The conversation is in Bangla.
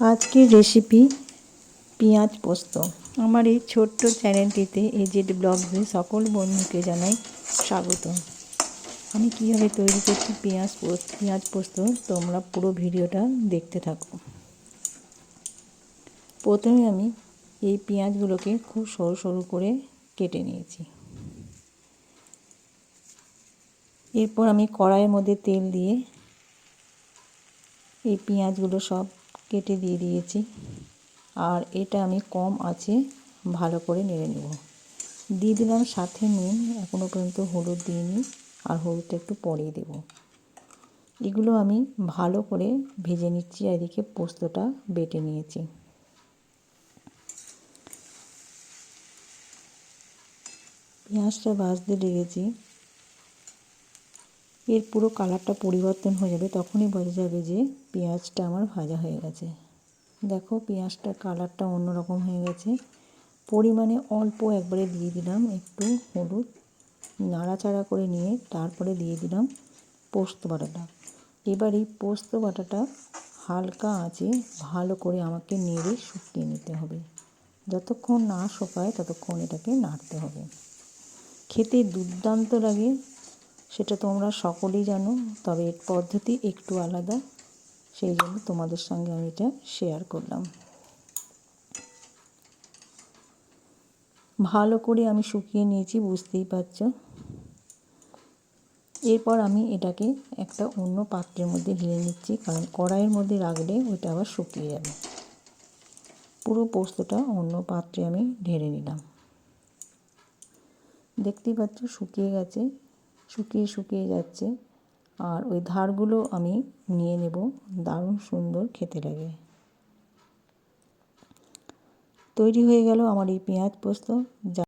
আজকের রেসিপি পেঁয়াজ পোস্ত। আমার এই ছোট্ট চ্যানেলটিতে এজেড ব্লগসে সকল বন্ধুকে জানাই স্বাগত। আমি কীভাবে তৈরি করছি পেঁয়াজ পোস্ত পেঁয়াজ পোস্ত, তোমরা পুরো ভিডিওটা দেখতে থাকো। প্রথমে আমি এই পেঁয়াজগুলোকে খুব সরু সরু করে কেটে নিয়েছি। এরপর আমি কড়াইয়ের মধ্যে তেল দিয়ে এই পেঁয়াজগুলো সব কেটে দিয়ে দিয়েছি। আর এটা আমি কম আছে, ভালো করে নেড়ে নেব। দিয়ে দিলাম সাথে নুন এখনও পর্যন্ত হলুদ দিইনি, আর হলুদটা একটু পরেই দেব। এগুলো আমি ভালো করে ভেজে নিচ্ছি আর এদিকে পোস্তটা বেটে নিয়েছি। পেঁয়াজটা ভাজতে লেগেছি। এর পুরো কালারটা পরিবর্তন হয়ে যাবে, তখনই বোঝা যাবে যে পেঁয়াজটা আমার ভাজা হয়ে গেছে। দেখো পেঁয়াজটার কালারটা অন্যরকম হয়ে গেছে। পরিমাণে অল্প একবারে দিয়ে দিলাম একটু হলুদ, নাড়াচাড়া করে নিয়ে তারপরে দিয়ে দিলাম পোস্ত বাটাটা। এবার এই পোস্ত বাটাটা হালকা আঁচে ভালো করে আমাকে নেড়ে শুকিয়ে নিতে হবে। যতক্ষণ না শোকায় ততক্ষণ এটাকে নাড়তে হবে। খেতে দুর্দান্ত লাগে। সেটা তোমরা সকলেই জানো, তবে এর পদ্ধতি একটু আলাদা। সেই জন্য তোমাদের সঙ্গে আমি এটা শেয়ার করলাম। ভালো করে আমি শুকিয়ে নিয়েছি, বুঝতেই পারছ। এরপর আমি এটাকে একটা অন্য পাত্রের মধ্যে ঢেলে নিচ্ছি, কারণ কড়াইয়ের মধ্যে রাখলে ওইটা আবার শুকিয়ে যাবে। পুরো পোস্তটা অন্য পাত্রে আমি ঢেলে নিলাম। দেখতেই পাচ্ছ, শুকিয়ে গেছে। শুকিয়ে শুকিয়ে যাচ্ছে। আর ওই ধারগুলো আমি নিয়ে নেব। দারুণ সুন্দর খেতে লাগে। তৈরি হয়ে গেল আমার এই পেঁয়াজ পোস্ত। যা